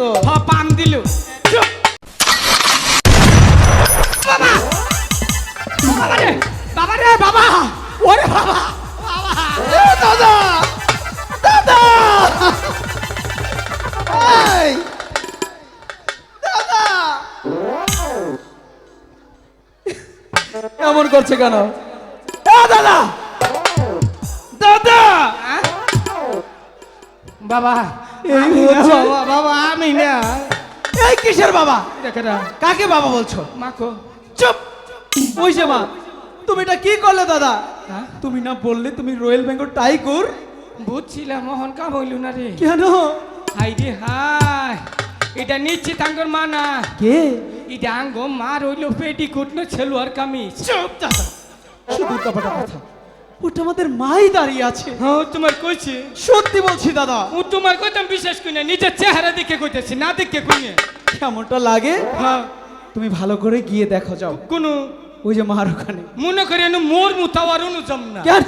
তো। হ পাম দিল। বাবা। বাবা রে বাবা বাবা। ওরে বাবা দাদা। দাদা। দাদা। এমন করছে কেন? দাদা। দাদা। হ্যাঁ? বাবা। এই হচ্ছে- বাবা বাবা আমি না। এই কিসের বাবা? কাকে বাবা বলছো? মাখো। চুপ! ওই যে মা তুমি এটা কি করলে দাদা? হ্যাঁ? তুমি না বললে তুমি রয়্যাল বেঙ্গল টাইগুর? বুঝছিলাম মোহন কাম হইল না রে। কেন? হাই রে হাই এটা নিশ্চিত আঙ্গর মা না। কে? এটা আঙ্গ মা রইল পেটি কুটনো ছেলু আর কামিজ। চুপ দাদা শুধু কথা। ওটা আমাদের মাই দাঁড়িয়ে আছে। হ্যাঁ তোমার কইছি। সত্যি বলছি দাদা। ও তোমার কথা বিশ্বাস করি না নিজের চেহারা দেখে কইতেছি না দেখে কইনে কেমনটা লাগে? হ্যাঁ। তুমি ভালো করে গিয়ে দেখো যাও। কোনো ওই যে মার ওখানে। মনে করে না মোর মুতাওয়ার অনুজম না। কেন?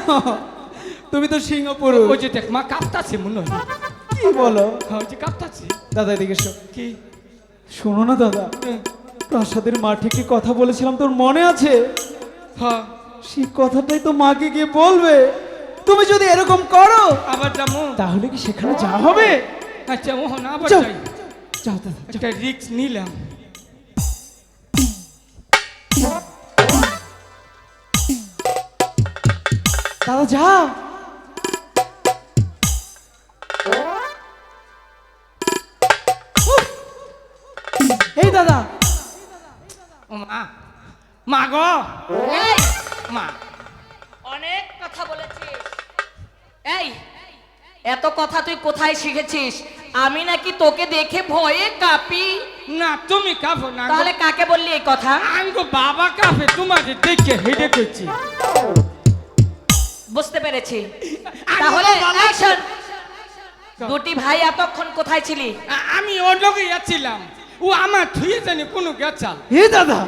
তুমি তো সিংহপুর ওই যে দেখ মা কাঁপতাছে মনে হয়। কি বলো? হ্যাঁ ওই যে কাঁপতাছে। দাদা এদিকে এসো। কি? শোনো না দাদা। হ্যাঁ, প্রাসাদের মাঠে কি কথা বলেছিলাম তোর মনে আছে? হ্যাঁ। সেই কথাটাই তো মাকে গিয়ে বলবে। তুমি যদি এরকম করো আবার যাব। তাহলে কি সেখানে যা হবে? আচ্ছা মোহন আবার যাও। যাই। যাও দাদা যাও। একটা রিক্স নিলাম। দাদা যাও। উফ! এই দাদা। ও মা। মা গো। এই। মা। অনেক কথা বলেছিস। এই এত কথা তুই কোথায় শিখেছিস? আমি নাকি তোকে দেখে ভয়ে কাঁপি। না তুমি কাঁপো না তাহলে কাকে বললি এই কথা? আঙ্গো বাবা কাঁপে তোমাকে দেখে হেডে করছি। বুঝতে পেরেছি। তাহলে action! দুটি ভাই এতক্ষণ কোথায় ছিলি? আমি ওর লগে যাচ্ছিলাম ও আমার থুয়ে জানি কোনো গেছাল হে দাদা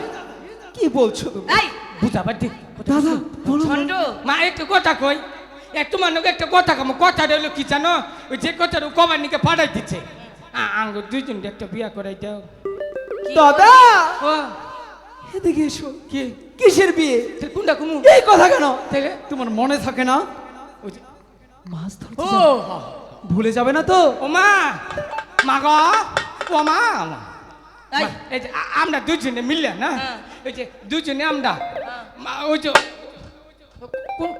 কি বলছো তুমি? এই বুঝাবার দিক দাদা। ঝন্টু মা একটু কথা কই। এক তোমার লোক একটা কথা কম কথা রইল কি জানো? ওই যে কথাটা কবার নিকে পাঠাই দিচ্ছে আ- আঙ্গো দুইজন একটা বিয়া করাই দাও। দাদা! এদিকে এসো। কি? কিসের বিয়ে? কোনটা কুমু। এই কথা কেন? তাইলে? তোমার মনে থাকে না? ওই যে- মাছ ধরতে ও। ভুলে যাবে না তো? ও মা! মা গো ও মা মা। এই, যে আমরা দুজনে মিললে না? হ্যাঁ। ওই যে দুজনে আমরা ওই যে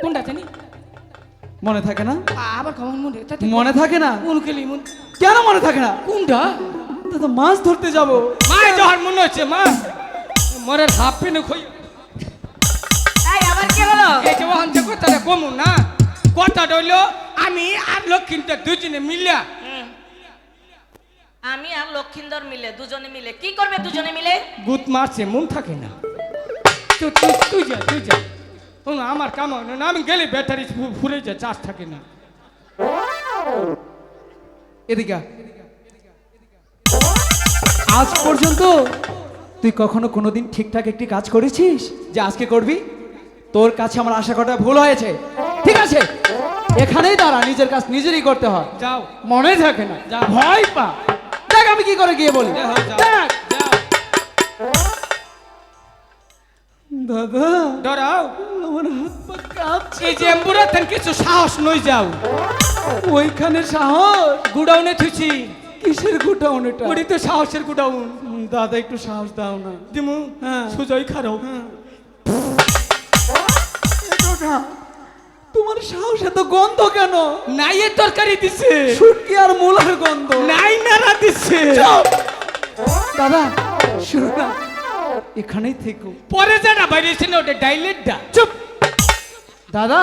কোনটা জানি মনে থাকে না? আবার কেমন মনে মনে থাকে না? কোন কেন মনে থাকে না? কোনটা? দাদা মাছ ধরতে যাব। মা যখন মনে হচ্ছে মা। মরের হাফ পেনে খই এই আবার কি হলো? এই যে ওখান থেকে কথাটা কমু না। হইল আমি আর লক্ষ্মীটা দুজনে মিলিয়া হুম। আমি আর লক্ষিন্দর মিলে দুজনে মিলে। কি করবে দুজনে মিলে? গুত মারছে মন থাকে না। তুই তুই তুই যা তুই যা। শোনো, আমার কাম হয় না আমি গেলে ব্যাটারি ফু- ফুরে যায় চার্জ থাকে না। এদিকে। আজ পর্যন্ত তুই কখনো কোনোদিন ঠিকঠাক একটি কাজ করেছিস যে আজকে করবি? তোর কাছে আমার আশা করাটা ভুল হয়েছে। ঠিক আছে? এখানেই দাঁড়া নিজের কাজ নিজেরই করতে হয়। যাও। মনে থাকে না। যা। ভয় পা। দেখ আমি কি করে গিয়ে বলি। দেখ দাদা। ডরাও আমার হাত পা কাঁপছে। এই যে এম্বুরাতেন কিছু সাহস নই যাও। ওইখানে সাহস? গুডাউনে থুছি কিসের গোটাউন এটা? ওটি তো সাহসের গুডাউন। দাদা একটু সাহস দাও না। দিমু হ্যাঁ। সুজয় খারাপ এটো তোমার সাহস এত গন্ধ কেন? নাই এর তরকারি দিছে। শুটকি আর মূলার গন্ধ। নাই নাড়া দিছে! দাদা শুরু না। এখানেই থেকো। পরে যারা বাইরেছে না ওটা ডাইলেটটা চুপ। দাদা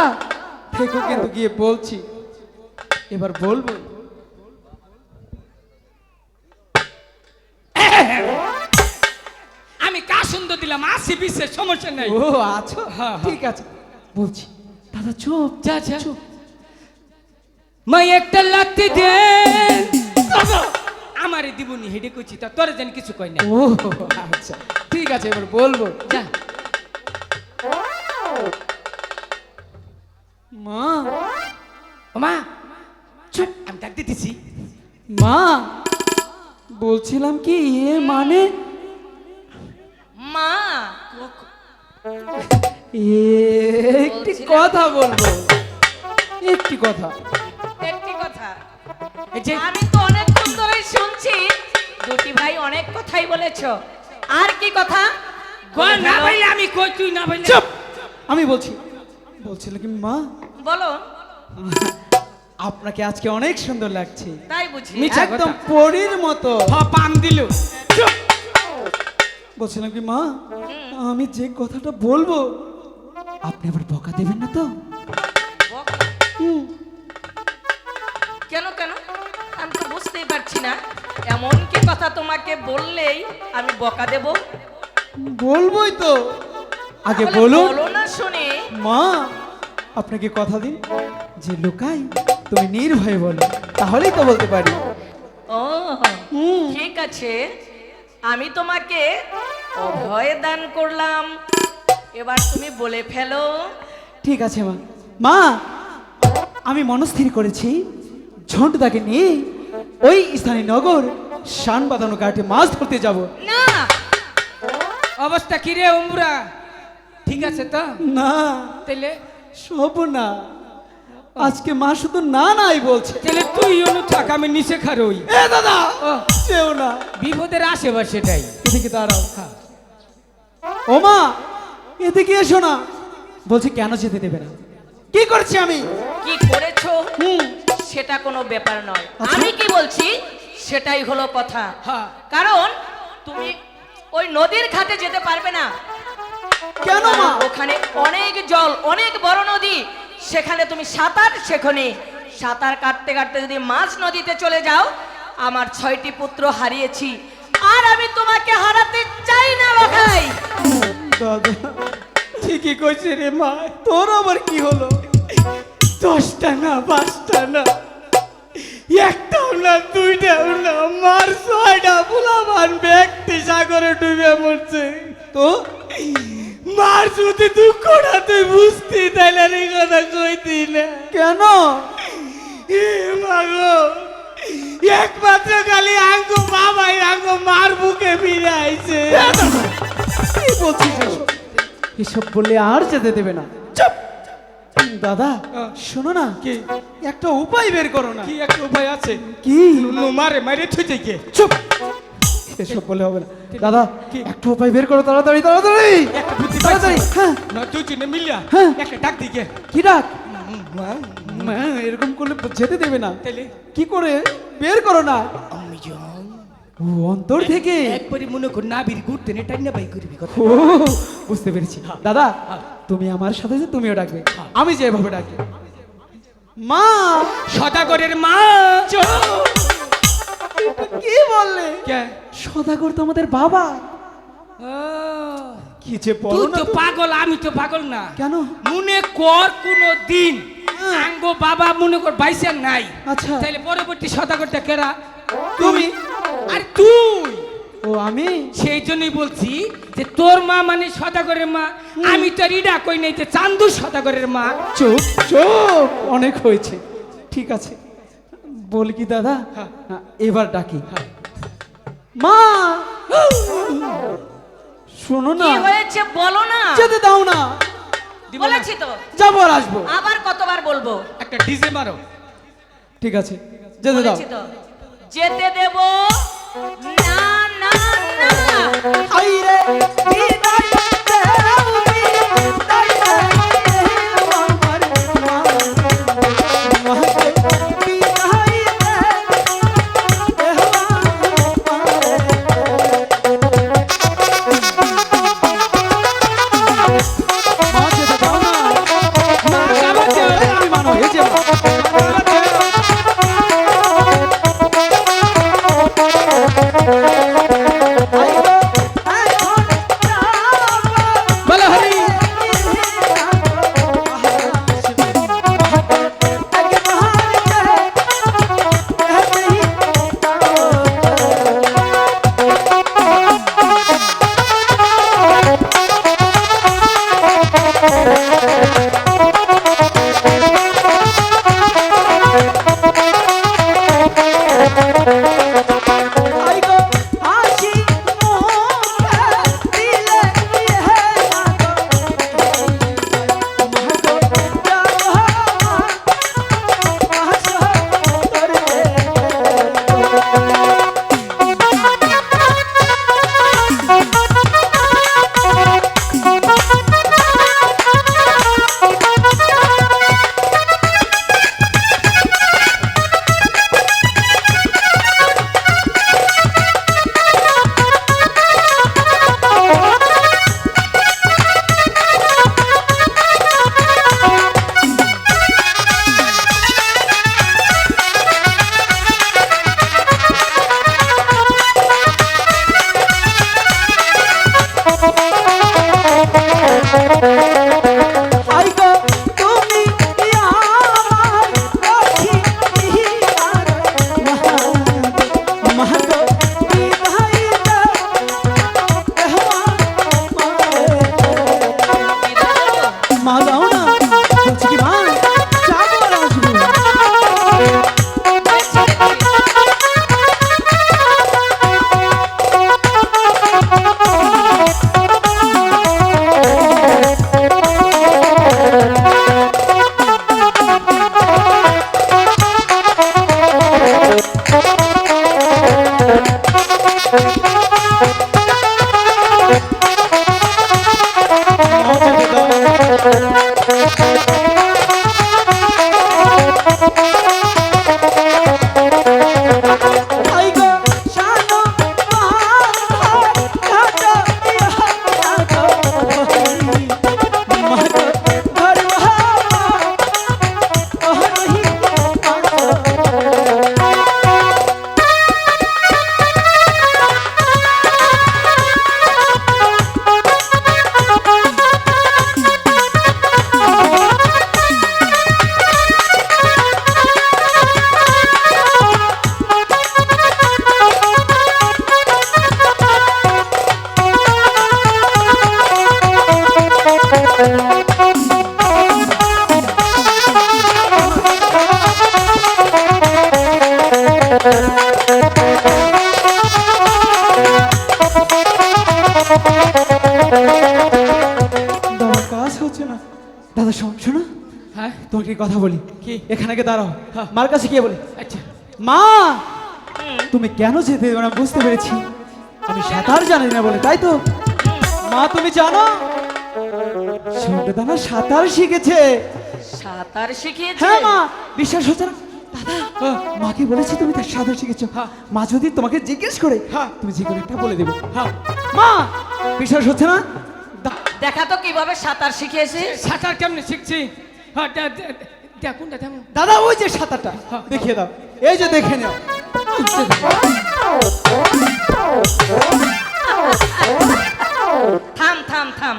থেকো কিন্তু গিয়ে বলছি। এবার বলব। আমি কা সুন্দর দিলাম আসি বিশেষ সমস্যা নাই। ও আছো? হ্যাঁ। ঠিক আছে বলছি। দাদা চুপ যা যা। চুপ। মাই একটা লাত্তি দে। আমারে দিবনি হেডে কইছি তা তোরে জানি কিছু কই না। ও আচ্ছা। আছে এবার বলব। যা। মা। মা চুপ আমি ডাক দিতেছি। মা বলছিলাম কি এ মানে? মা। একটি কথা বলব। একটি কথা। একটি কথা। আমি তো অনেকক্ষণ ধরে শুনছি। দুটি ভাই অনেক কথাই বলেছ। আর কি কথা? না। পাইলে আমি কই তুই না পাইলে চুপ! আমি বলছি বলছিল কি মা? বলো। আপনাকে আজকে অনেক সুন্দর লাগছে। তাই বুঝি। মিছা একদম। পরীর মতো। পাম দিল। চুপ! বলছিলাম কি মা আমি যে কথাটা বলব আপনি আবার বকা দেবেন না তো? বক- হুম, কেন কেন? আমি তো বুঝতেই পারছি না। এমন কি কথা তোমাকে বললেই আমি বকা দেব। বলবোই তো। আগে বলুন। বলো না শুনে। মা আপনাকে কথা দিন। যে লুকাই তুমি নির্ভয়ে বলো। তাহলেই তো বলতে পারি। ও হুম, ঠিক আছে। আমি তোমাকে অভয় দান করলাম। এবার তুমি বলে ফেলো। ঠিক আছে মা। মা আমি মনস্থির করেছি। ঝন্টুদাকে নিয়ে ওই স্থানীয় নগর শান বাঁধানো ঘাটে মাছ ধরতে যাব। না। অবস্থা কি রে অম্বুরা ঠিক আছে তো? না। তাহলে সব না। আজকে মা শুধু না নাই বলছে। তাহলে তুই অনু থাক আমি নিচে খারই এ দাদা ও। চেও না। বিপদের আশেপাশেটাই এদিকে দাঁড়াও। ও মা এদিকে এসো না। বলছে কেন যেতে দেবে না। কি করছি আমি? কি করেছ? হুম। সেটা কোনো ব্যাপার নয়। আচ্ছা। আমি কি বলছি? সেটাই হলো কথা। হ্যাঁ। কারণ তুমি ওই নদীর ঘাটে যেতে পারবে না। কেন মা? ওখানে অনেক জল অনেক বড় নদী। সেখানে তুমি সাঁতার শেখনি। সাঁতার কাটতে কাটতে যদি মাছ নদীতে চলে যাও আমার ছয়টি পুত্র হারিয়েছি। আর আমি তোমাকে হারাতে চাই না দাদা ঠিকই কইছে রে মা। তোর আবার কি হলো? দশটা না পাঁচটা না একটাও না দুইটাও না মার ছয়টা ফুলাবান ব্যক্তি সাগরে ডুবে মরছে। তো? মার যদি দুঃখটা তুই বুঝতি তাইলে এই কথা কইতি না। কেন? মাগো একমাত্র খালি আঙ্গো বাবাই আঙ্গো মার বুকে ফিরে আইছে কি বলছিস এসব? এসব বললে আর যেতে দেবে না। চুপ! দাদা শোনো না কি? একটা উপায় বের করো না। কি একটা উপায় আছে? কি? মারে মারে থুই থেকে চুপ। এসব বলে হবে না। দাদা কি? একটা উপায় বের করো তাড়াতাড়ি তাড়াতাড়ি। তাড়াতাড়ি হ্যাঁ। না দুজনে মিলিয়া। হ্যাঁ। একটা ডাক দিকে কি ডাক? মা, এরকম করলে যেতে দেবে না। তাইলে? কি করে? বের করো না। অন্তর থেকে। একবারই মনে কর নাবির ঘুরতে নে টাইনা বাই করবি কথা। ও বুঝতে পেরেছি। দাদা তুমি আমার সাথে যে তুমিও ডাকবে। আমি যে এভাবে ডাকি। মা সদাগরের মা কি বললে? কে? সদাগর তো আমাদের বাবা। কি যে তুই বলো তো পাগল আমি তো পাগল না। কেন? মনে কর কোন দিন হ্যাঁ। আঙ্গো বাবা মনে কর বাইসেন নাই। আচ্ছা। তাইলে পরবর্তী সদাগরটা কেরা? তুমি? আর তুই! ও আমি? সেই জন্যই বলছি যে তোর মা মানে সদাগরের মা আমি তো রিডা কই নাই যে চান্দু সদাগরের মা। চুপ চুপ অনেক হয়েছে। ঠিক আছে। বলি কি দাদা? হ্যাঁ। হ্যাঁ, এবার ডাকি। মা! শোনো না। কি হয়েছে বলো না। যেতে দাও না। বলেছি তো। যাব আর আসব। আবার কতবার বলব? একটা ডিজে মারো। ঠিক আছে। যেতে দাও। যেতে দেব। না আইরে একটি কথা বলি। কি? এখানে কে দাঁড়াও। হ্যাঁ। মার কাছে গিয়ে বলি। আচ্ছা। মা! তুমি কেন যেতে দেবে না? বুঝতে পেরেছি। আমি সাঁতার জানি না বলে তাই তো? মা তুমি জানো? দানা সাঁতার শিখেছে। সাঁতার শিখিয়েছে হ্যাঁ মা। বিশ্বাস হচ্ছে না। দাদা মাকে বলেছি তুমি তার সাঁতার শিখেছো। হ্যাঁ। মা যদি তোমাকে জিজ্ঞেস করে হ্যাঁ। তুমি যে কোনো একটা বলে দেবে। হ্যাঁ। মা! বিশ্বাস হচ্ছে না? দেখা তো কীভাবে সাঁতার শিখিয়েছে সাঁতার কেমনে শিখছি? হ্যাঁ দেখুন দাদা ওই যে সাঁতারটা দেখিয়ে দাও। এই যে দেখে নাও। থাম থাম থাম।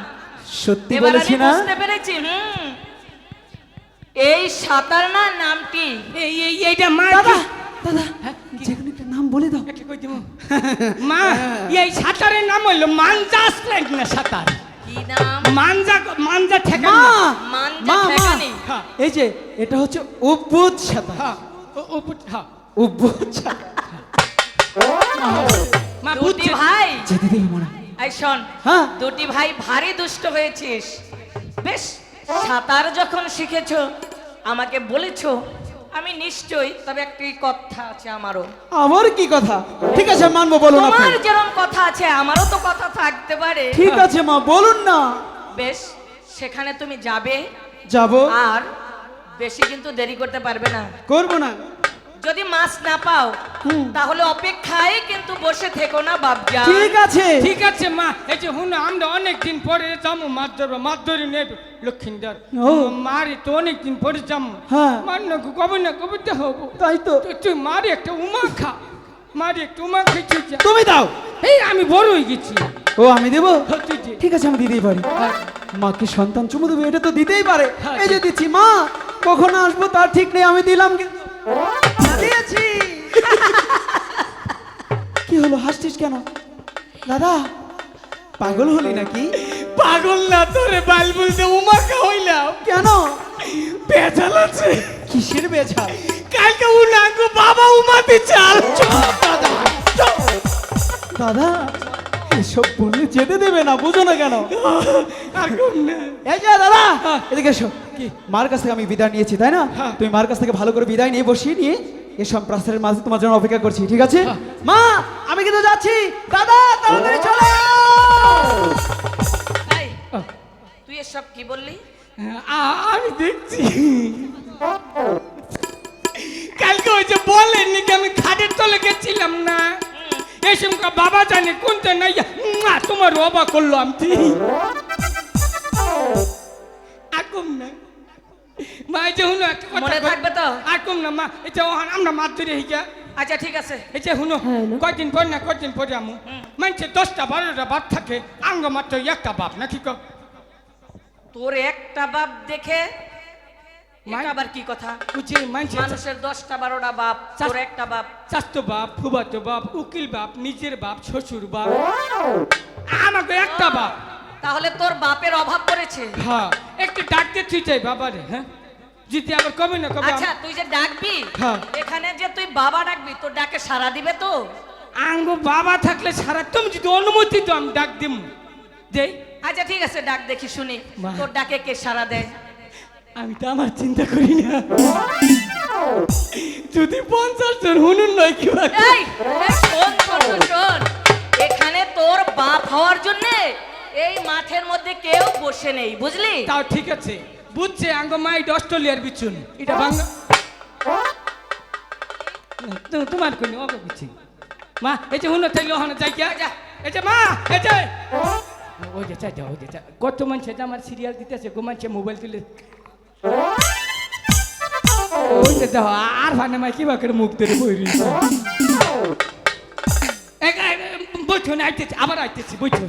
সত্যি বলেছি না? বুঝতে পেরেছি হুম। এই সাঁতার না নামটি এই এই এইটা মা দাদা দাদা যে একটা নাম বলে দাও। একে কই? মা এই সাঁতারের নাম হইল মানজা স্প্লাইট না সাঁতার? মানজা মানজা ঠেকা মা মা মা। ঠেকানি। হ্যাঁ। এই যে এটা হচ্ছে উদ্ভুত সাঁতার হ্যাঁ ও- ও হ্যাঁ। উদ্ভুত সাঁতার মা দুটি ভাই। যেতে দেবে মনে এই শোন হ্যাঁ। দুটি ভাই ভারী দুষ্ট হয়েছিস। বেশ সাঁতার যখন শিখেছো আমাকে বলেছ আমি নিশ্চয়ই তবে একটি কথা আছে আমারও। আমার কি কথা? ঠিক আছে মানবো বলুন আপনি। তোমার যেরকম কথা আছে আমারও তো কথা থাকতে পারে। ঠিক আছে মা বলুন না। বেশ সেখানে তুমি যাবে। যাব। আর বেশি কিন্তু দেরি করতে পারবে না। করব না। যদি মাছ না পাও তাহলে অপেক্ষায় কিন্তু বসে থেকো না বাপজা ঠিক আছে। ঠিক আছে মা। এই যে হুন আমরা অনেক দিন পরে যাব মাছ ধরবো মাছ ধরি নেবে লক্ষ্মীদার ও। মারি তো অনেক দিন পরে যাব হ্যাঁ। মার না কবে না কবে তো হব। তাই তো। তুই- মারি একটা উমা খা। মারি একটা উমা খেয়েছি যা। তুমি দাও। এই আমি বড় হয়ে গেছি। ও আমি দেবো? হ্যাঁ, ঠিক আছে আমি দিতেই পারি। মাকে সন্তান চুমু দেবো এটা তো দিতেই পারে। হ্যাঁ, এই যে দিচ্ছি মা কখন আসব তার ঠিক নেই আমি দিলাম কিন্তু। দিয়েছি কি হলো হাসছিস কেন? দাদা পাগল হলি নাকি? পাগল না তোরে বাল বলতে উমা খা হইলাম। কেন? পেঁচাল আছে। কিসের বেছা কালকে উনাঙ্গো বাবা উমাতে চাল। দাদা দাদা এসব বললে যেতে দেবে না বুঝো না কেন? আর এই যে দাদা এদিকে এসো। কি মার কাছ থেকে আমি বিদায় নিয়েছি তাই না? হ্যাঁ। তুমি মার কাছ থেকে ভালো করে বিদায় নিয়ে বসিয়ে নিয়ে এসব প্রাসাদের মাঝে তোমার জন্য অপেক্ষা করছি ঠিক আছে? মা আমি কিন্তু যাচ্ছি। দাদা তাড়াতাড়ি চলে তুই এসব কি বললি? আ- আমি দেখছি। কালকে ওই যে বলেননি কি আমি খাটের তলে গেছিলাম না? এই সময় বাবা জানে কোনটা নাই উম্মা, তোমার অবাক করল আমি। আকুম না। মা এই যে হুনো একটা কথা মনে থাকবে তো? আকুম না মা এই যে ওহান আমরা মাছ ধরে হিগা আচ্ছা ঠিক আছে। এই যে হুনো কয়দিন পর না কয়দিন পরে আমু? মানছে দশটা বারোটা বাপ থাকে আঙ্গ মাত্র একটা বাপ নাকি কো তোর একটা বাপ দেখে আবার কি কথা? বুঝি মানুষের দশটা বারোটা বাপ তোর একটা বাপ। চাস্তো বাপ ফুবাতো বাপ উকিল বাপ নিজের বাপ শ্বশুর বাপ। আমাকে একটা বাপ। তাহলে তোর বাপের অভাব পড়েছে। হ্যাঁ একটু ডাকতে তুই চাই বাবারে হ্যাঁ? যদি আবার কবে না কবে আচ্ছা তুই যে ডাকবি হ্যাঁ। এখানে যে তুই বাবা ডাকবি তোর ডাকে সারা দিবে তো? আঙ্গ বাবা থাকলে সারা তুমি যদি অনুমতি তো আমি ডাক দিম। দেই। আচ্ছা ঠিক আছে ডাক দেখি শুনি। তোর ডাকে কে সারা দেয়? আমি তো আমার চিন্তা করি না। যদি পঞ্চাশ জন হুনুন নয় কি এখানে তোর বাপ হওয়ার জন্য এই মাঠের মধ্যে কেউ বসে নেই বুঝলি? তাও ঠিক আছে। বুঝছে আঙ্গ মাই অস্ট্রেলিয়ার বিচুন। এটা বাংলা তোমার কোন অগ বুঝছি। মা এই যে হুনো থাকলে ওখানে যাই যা এই যে মা এই যে। ওই যে চাই ওই যে। কত মানুষ আমার সিরিয়াল দিতেছে গো মানুষে মোবাইল তুলে যে আর ভানে মাই কিবা করে মুখ ধরে বই রয়েছে বইছো না আইতেছি আবার আইতেছি বইছো